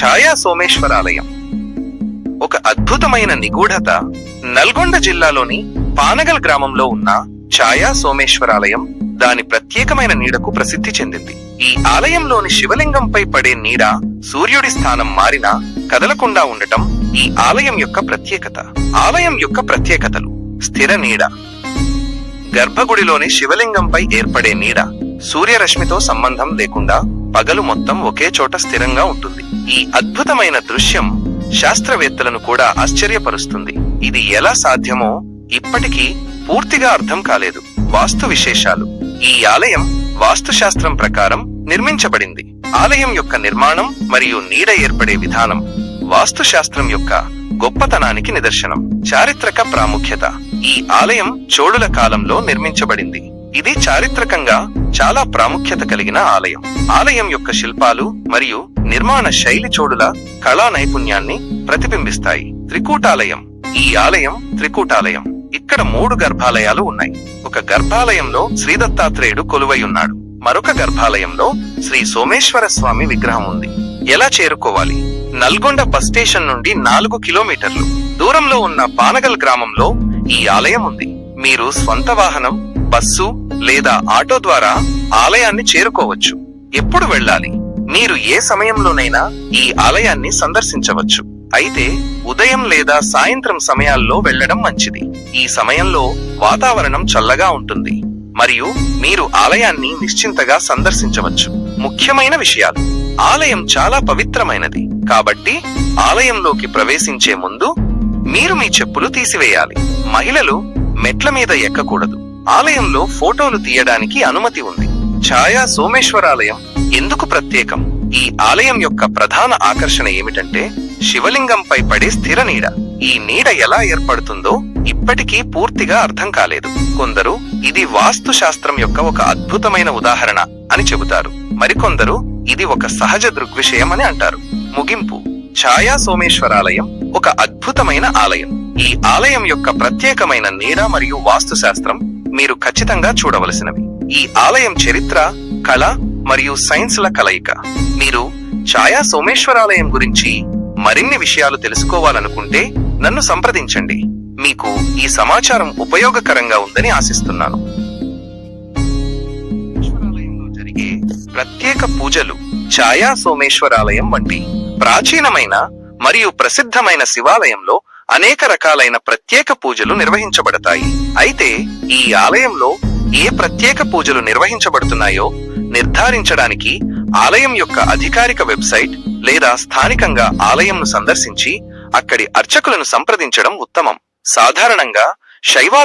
ఛాయా సోమేశ్వరాలయం ఒక అద్భుతమైన నిగూఢత నల్గొండ జిల్లాలోని పానగల్ గ్రామంలో ఉన్న ఛాయా సోమేశ్వరాలయం దాని ప్రత్యేకమైన నీడకు ప్రసిద్ధి చెందింది. ఈ ఆలయంలోని శివలింగంపై పడే నీడ సూర్యుడి స్థానం మారినా కదలకుండా ఉండటం ఈ ఆలయం యొక్క ప్రత్యేకత. ఆలయం యొక్క ప్రత్యేకతలు స్థిర నీడ. గర్భగుడిలోని శివలింగంపై ఏర్పడే నీడ సూర్యరశ్మితో సంబంధం లేకుండా పగలు మొత్తం ఒకే చోట స్థిరంగా ఉంటుంది. ఈ అద్భుతమైన దృశ్యం శాస్త్రవేత్తలను కూడా ఆశ్చర్యపరుస్తుంది. ఇది ఎలా సాధ్యమో ఇప్పటికీ పూర్తిగా అర్థం కాలేదు. వాస్తు విశేషాలు. ఈ ఆలయం వాస్తుశాస్త్రం ప్రకారం నిర్మించబడింది. ఆలయం యొక్క నిర్మాణం మరియు నీడ ఏర్పడే విధానం వాస్తుశాస్త్రం యొక్క గొప్పతనానికి నిదర్శనం. చారిత్రక ప్రాముఖ్యత. ఈ ఆలయం చోళుల కాలంలో నిర్మించబడింది. ఇది చారిత్రకంగా చాలా ప్రాముఖ్యత కలిగిన ఆలయం. ఆలయం యొక్క శిల్పాలు మరియు నిర్మాణ శైలి చోడుల కళా నైపుణ్యాన్ని ప్రతిబింబిస్తాయి. త్రికూటాలయం. ఈ ఆలయం త్రికూటాలయం. ఇక్కడ మూడు గర్భాలయాలు ఉన్నాయి. ఒక గర్భాలయంలో శ్రీ దత్తాత్రేయుడు కొలువై ఉన్నాడు. మరొక గర్భాలయంలో శ్రీ సోమేశ్వర స్వామి విగ్రహం ఉంది. ఎలా చేరుకోవాలి? నల్గొండ బస్ స్టేషన్ నుండి నాలుగు కిలోమీటర్లు. దూరంలో ఉన్న పానగల్ గ్రామంలో ఈ ఆలయం ఉంది. మీరు స్వంత వాహనం బస్సు లేదా ఆటో ద్వారా ఆలయాన్ని చేరుకోవచ్చు. ఎప్పుడు వెళ్ళాలి? మీరు ఏ సమయంలోనైనా ఈ ఆలయాన్ని సందర్శించవచ్చు. అయితే ఉదయం లేదా సాయంత్రం సమయాల్లో వెళ్ళడం మంచిది. ఈ సమయంలో వాతావరణం చల్లగా ఉంటుంది. మరియు మీరు ఆలయాన్ని నిశ్చింతగా సందర్శించవచ్చు. ముఖ్యమైన విషయాలు. ఆలయం చాలా పవిత్రమైనది. కాబట్టి ఆలయంలోకి ప్రవేశించే ముందు మీరు మీ చెప్పులు తీసివేయాలి. మహిళలు మెట్ల మీద ఎక్కకూడదు. ఆలయంలో ఫోటోలు తీయడానికి అనుమతి ఉంది. ఛాయా సోమేశ్వరాలయం ఎందుకు ప్రత్యేకం? ఈ ఆలయం యొక్క ప్రధాన ఆకర్షణ ఏమిటంటే శివలింగంపై పడే స్థిర నీడ. ఈ నీడ ఎలా ఏర్పడుతుందో ఇప్పటికీ పూర్తిగా అర్థం కాలేదు. కొందరు ఇది వాస్తు శాస్త్రం యొక్క ఒక అద్భుతమైన ఉదాహరణ అని చెబుతారు. మరికొందరు ఇది ఒక సహజ దృగ్విషయం అని అంటారు. ముగింపు. ఛాయా సోమేశ్వరాలయం ఒక అద్భుతమైన ఆలయం. ఈ ఆలయం యొక్క ప్రత్యేకమైన నీడ మరియు వాస్తు శాస్త్రం మీరు ఖచ్చితంగా చూడవలసినవి. ఈ ఆలయం చరిత్ర కళ మరియు సైన్స్ల కలయిక. మీరు ఛాయా సోమేశ్వరాలయం గురించి మరిన్ని విషయాలు తెలుసుకోవాలనుకుంటే నన్ను సంప్రదించండి. మీకు ఈ సమాచారం ఉపయోగకరంగా ఉందని ఆశిస్తున్నాను. జరిగే ప్రత్యేక పూజలు ఛాయా సోమేశ్వరాలయం వంటి ప్రాచీనమైన మరియు ప్రసిద్ధమైన శివాలయంలో అనేక రకాలైన ప్రత్యేక పూజలు నిర్వహించబడతాయి. అయితే ఈ ఆలయంలో ఏ ప్రత్యేక పూజలు నిర్వహించబడుతున్నాయో నిర్ధారించడానికి ఆలయం యొక్క అధికారిక వెబ్సైట్ లేదా స్థానికంగా ఆలయంను సందర్శించి అక్కడి అర్చకులను సంప్రదించడం ఉత్తమం. సాధారణంగా శైవాల